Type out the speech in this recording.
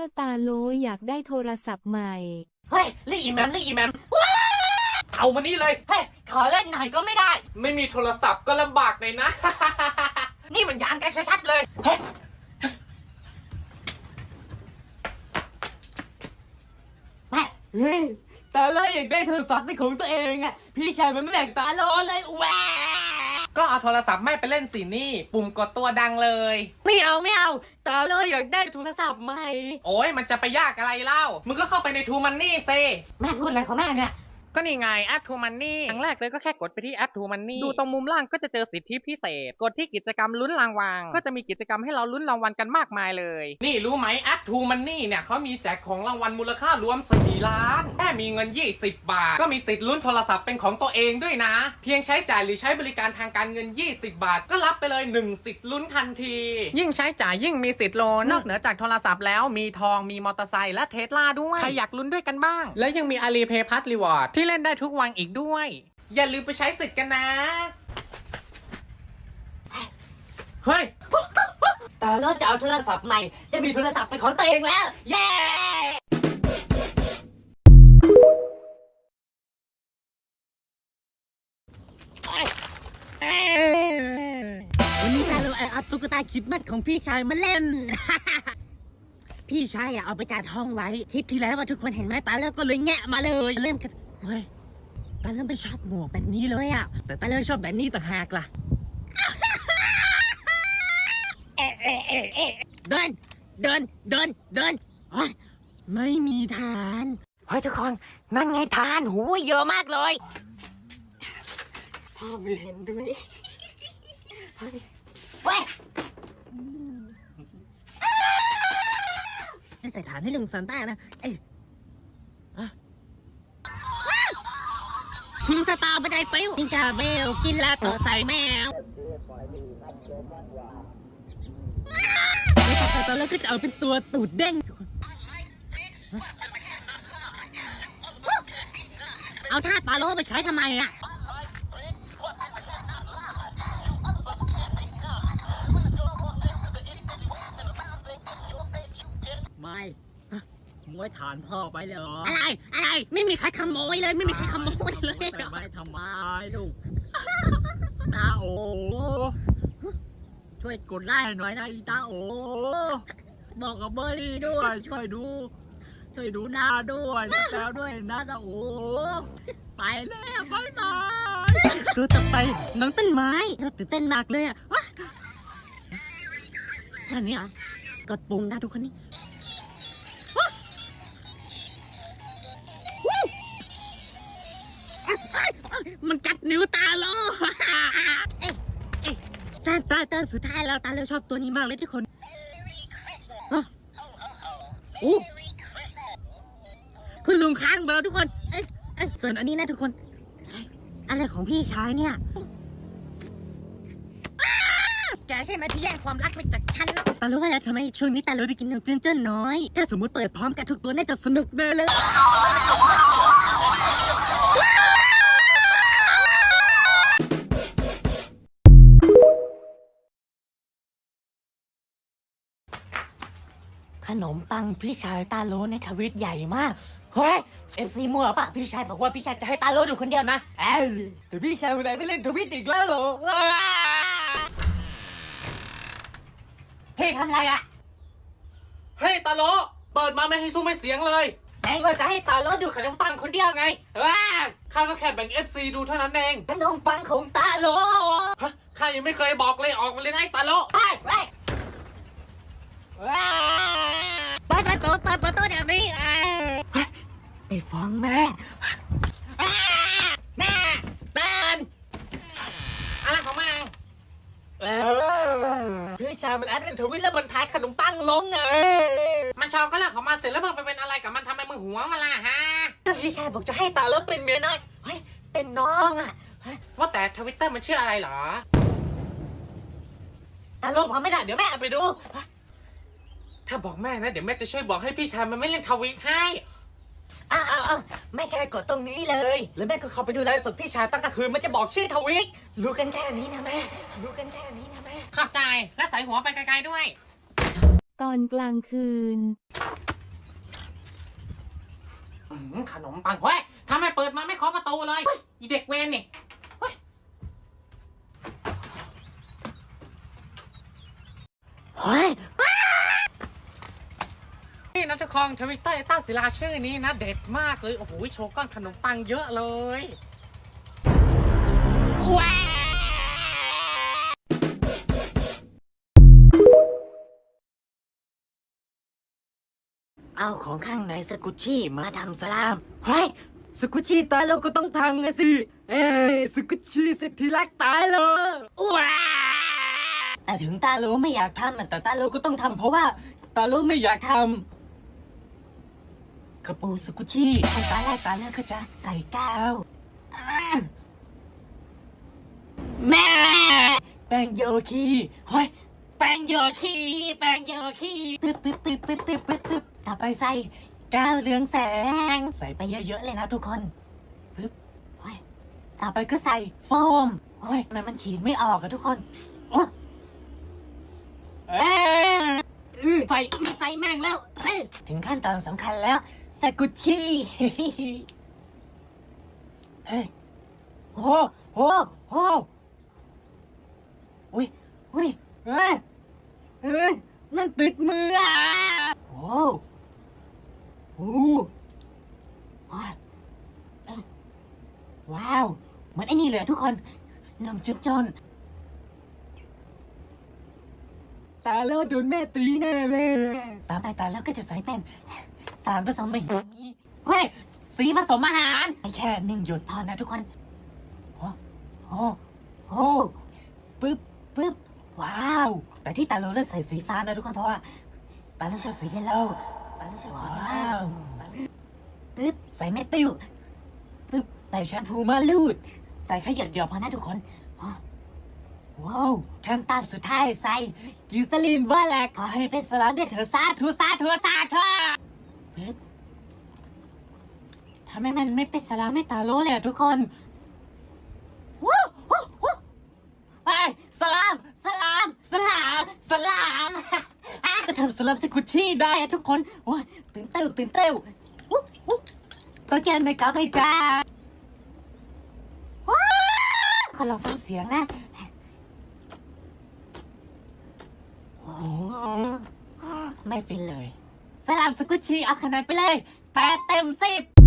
มื่อตาโลอยากได้โทรศัพท์ใหม่ เฮ้ยเรียกอีแมมเรียกอีแมมเอามานี่เลย เฮ้ยขอเล่นหน่อยก็ไม่ได้ ไม่มีโทรศัพท์ก็ลำบากหน่อยนะ นี่มันยานกันชัดๆเลย เฮ้ยแม่เฮ้ยตาโลอยากได้โทรศัพท์เป็นของตัวเองอะ พี่ชายมันไม่แบ่งตาโลเลยแหวะ ก็เอาโทรศัพท์แม่ไปเล่นสินี่ ปุ่มกดตัวดังเลย ไม่เอาไม่เอาตาโลอยากได้โทรศัพท์ใหม่ โอ้ยมันจะไปยากอะไรเล่า มึงก็เข้าไปในทูมันนี่ซิแม่พูดอะไรของแม่เนี่ย ก็นี่ไงแอปทูมันนี่ครั้งแรกเลยก็แค่กดไปที่แอปทูมันนี่ดูตรงมุมล่างก็จะเจอสิทธิพิเศษ กดที่กิจกรรมลุ้นรางวัลก็จะมีกิจกรรมให้เราลุ้นรางวัลกันมากมายเลย นี่รู้ไหมแอปทูมันนี่เนี่ยเขามีแจกของรางวัลมูลค่ารวม4ล้านแค่มีเงิน 20 บาท ก็มีสิทธิ์ลุ้นโทรศัพท์เป็นของตัวเองด้วยนะ เพียงใช้จ่ายหรือใช้บริการทางการเงิน 20 บาท ก็รับไปเลย1สิทธิ์ลุ้นทันที ยิ่งใช้จ่ายยิ่งมีสิทธิ์ลุ้นนอกเหนือจากโทรศัพท์แล้วมีทองมีมอเตอร์ไซค์และเทสลาด้วยใครอยากลุ้นด้วยกันบ้าง และยังมี Alipay Plus Reward ที่เล่นได้ทุกวันอีกด้วย อย่าลืมไปใช้สิทธิ์กันนะ เฮ้ยตาโลจะเอาโทรศัพท์ใหม่ จะมีโทรศัพท์เป็นของตัวเองแล้ว เย้วันนี้ตาโลเอาตุ๊กตาคิดมัดของพี่ชายมาเล่น พี่ชายอะเอาไปจัดห้องไว้ คลิปที่แล้วว่าทุกคนเห็นไหมตาโลก็เลยแงะมาเลยเล่นกัน เฮ้ยตาโลไม่ชอบหมวกแบบนี้เลยอะ แต่ตาโลชอบแบบนี้ต่างหากล่ะเดิน เดิน เดิน เดินเฮ้ยไม่มีทาน เฮ้ยทุกคน นั่นไงทานหูเยอะมากเลยพ่อไม่เห็นด้วยเฮ้ยเว้ยจะใส่ฐานให้ลุงซันต้านะ เอ้ย คุณลุงสตาร์บันไดปิ้วกินกาเบลกินแล้วต่อใส่แมวไม่ใช่ตอนแรกก็จะเอาเป็นตัวตูดเด้งทุกคนเอาท่าปลาโลไปใช้ทำไมอะ มวยฐานพ่อไปเลยเหรออะไร อะไร ไม่มีใครขโมยเลย ไม่มีใครขโมยเลยแต่ไม่ทำไมลูกตาโอ ช่วยกดไลค์ให้หน่อยนะอีตาโอ บอกกับเบอร์รี่ด้วย ช่วยดู ช่วยดูหน้าด้วยแล้วด้วยนะตาโอ ไปแล้วบ๊ายบายตัวต่อไปน้องต้นไม้เราตื่นเต้นหนักเลยอะว้าอันนี้อะกดปุ่มนะทุกคนนี่ มันกัดนิ้วตาโลเอ๊ะเอ๊ะซานตาเตอร์สุดท้ายแล้วตาโลชอบตัวนี้มากเลยทุกคนอะอู้คุณลุงค้างไปแล้วทุกคนเอ๊ะเอ๊ะส่วนอันนี้นะทุกคนอะไรของพี่ชายเนี่ยอ้าแกใช่ไหมที่แย่งความรักไปจากฉันตารู้ว่าแล้วทำไมช่วงนี้ตารู้ไปกินนมเจิ้นๆน้อย ถ้าสมมติเปิดพร้อมกันทุกตัวน่าจะสนุกแน่เลย ขนมปังพี่ชายตาโลในทวิตใหญ่มากเฮ้ยเอฟซีมัวปะพี่ชายบอกว่าพี่ชายจะให้ตาโลอยู่คนเดียวนะเอ้ยแต่พี่ชายวันไหนไม่เล่นทวิตอีกแล้วเหรอว้าเฮ้ยทำอะไรอะเฮ้ยตาโลเปิดมาไม่ให้ซุ้มไม่เสียงเลยไหนว่าจะให้ตาโลดูขนมปังคนเดียวไงว้าข้าก็แค่แบ่ง FC ดูเท่านั้นเองขนมปังของตาโลฮะข้ายังไม่เคยบอกเลยออกมาเลยนะไอ้ตาโลไปไป ฟ้องแม่อ่แม่เตือนอะไรของมึงพี่ชายมันแอดเล่นทวิตแล้วมันทายขนมปังลงไงมันชอบก็เรื่องของมันเสร็จแล้วมึงไปเป็นอะไรกับมันทำไมมึงหวงมันล่ะฮะพี่ชายบอกจะให้ตาเลิกเป็นเมียน้อยเฮ้ยเป็นน้องอะว่าแต่ทวิตเตอร์มันชื่ออะไรเหรอตาเลิกพอไม่ได้เดี๋ยวแม่ไปดู ถ้าบอกแม่นะ เดี๋ยวแม่จะช่วยบอกให้พี่ชายมันไม่เล่นทวิตให้ อ้าวอ้แม่แค่กดตรงนี้เลย แล้วแม่ก็เข้าไปดูไลฟ์สดพี่ชายตั้งแต่คืนมันจะบอกชื่อทวิกรู้กันแค่นี้นะแม่รู้กันแค่นี้นะแม่ขับใจและใส่หัวไปไกลๆด้วย ตอนกลางคืน อื้ขนมปังเฮ้ยทำไมเปิดมาไม่ขอประตูเลยเอีเด็กเวนนี่เฮ้ย นี่นะทุกคนทวิตเตอร์ตั้งศิลาชื่อนี้นะ เด็ดมากเลย โอ้โหโชว์ก้อนขนมปังเยอะเลยเอาของข้างในสกุชชี่มาทำสลามเฮ้ยสกุชชี่ตายแล้วก็ต้องทำไงสิ เอ้ยสกุชชี่เสร็จทีรักตายเลยว้าแต่ถึงตาโลไม่อยากทำอะแต่ตาโลก็ต้องทำเพราะว่าตาโลไม่อยากทำ กระปูสกุชชี่คนตอนแรกตาโลก็จะใส่กาวแม่แป้งโยคีเฮ้ยแป้งโยคีแป้งโยคีตึ๊บตึ๊บตึ๊บตึ๊บตึ๊บตึ๊บตึ๊บต่อไปใส่กาวเรืองแสง ใส่ไปเยอะๆเลยนะทุกคนปึ๊บเฮ้ยต่อไปก็ใส่โฟมเฮ้ยมันมันฉีดไม่ออกอะทุกคนโอ๊ะเอ้ยใส่ใส่แม่งแล้วถึงขั้นตอนสำคัญแล้ว สกุชชี่เฮ้โอ้โหโอ้อุ้ยอุ้ยเฮ้ยเฮ้ยนั่นติดมืออะโอ้โหโอ้ว้าว เหมือนไอ้นี่เลยทุกคนนมจุนจนตาเลิศโดนแม่ตีแน่เลยตามไปตาเลิศก็จะใส่เป็นารผสมแบบนี้เฮ้ยสีผสมอาหารแค่หนึ่งหยดพอนะทุกคนโอ้โอ้โอ้ปึ๊บปึ๊บว้าว แต่ที่ตาโลเลือกใส่สีฟ้านะทุกคนเพราะว่าตาโลชอบสีเยลโล่ตาโลชอบสีว้าวตึ๊บใส่เมติ้วตึ๊บใส่แชมพูมาลูด ใส่แค่หยดเดียวพอนะทุกคนว้าวขั้นตอนสุดท้ายใส่กิวซลินว่าแหละขอให้เป็นสลามด้วยเถอะสาธุสาธุสาธุำไมมันไม่เป็นสลามในตาโลเลยอะทุกคนว้าวว้าวว้าวไปสลามสลามสลามสลามอะจะทำสลามสกุชชี่ได้อะทุกคนโอ้ยตื่นเต้นตื่นเต้นอุ๊อุ๊ก็แกนไม่กลับไปจ้าว้าวขอลองฟังเสียงนะโอ้ไม่ฟินเลยสลามสกุชชี่เอาคะแนนไปเลยแปดเต็มสิบ